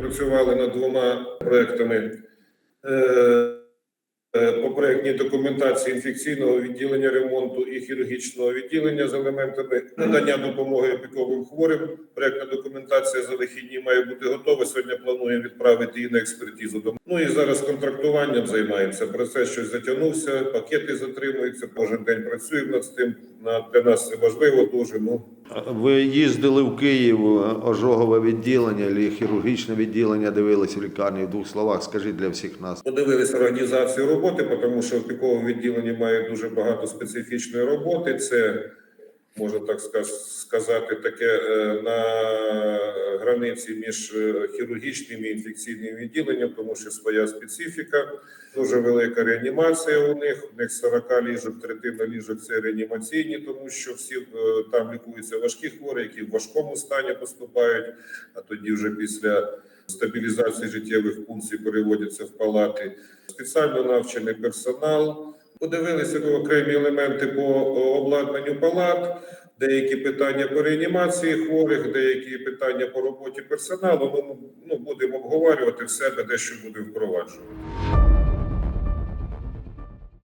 Працювали над двома проектами е, е, по проектній документації інфекційного відділення ремонту і хірургічного відділення з елементами надання допомоги опіковим хворим. Проектна документація за має бути готова. Сьогодні плануємо відправити її на експертизу. Ну і зараз контрактуванням займаємося. Процес щось затягнувся, пакети затримуються. Кожен день працюємо над цим. На- Для нас це важливо дуже. Ну Ви їздили в Київ, ожогове відділення, або хірургічне відділення, дивилися в лікарні. В двох словах, скажіть для всіх нас. Подивилися організацію роботи, тому що в відділенні має дуже багато специфічної роботи. Це можна так сказати, таке е, на границі між е, хірургічним і інфекційним відділенням, тому що своя специфіка. Дуже велика реанімація у них. У них 40 ліжок, третина ліжок це реанімаційні, тому що всі е, там лікуються важкі хворі, які в важкому стані поступають, а тоді вже після стабілізації життєвих функцій переводяться в палати. Спеціально навчений персонал. Подивилися окремі елементи по обладнанню палат, деякі питання по реанімації хворих, деякі питання по роботі персоналу. Ми ну будемо обговорювати в себе, дещо будемо впроваджувати.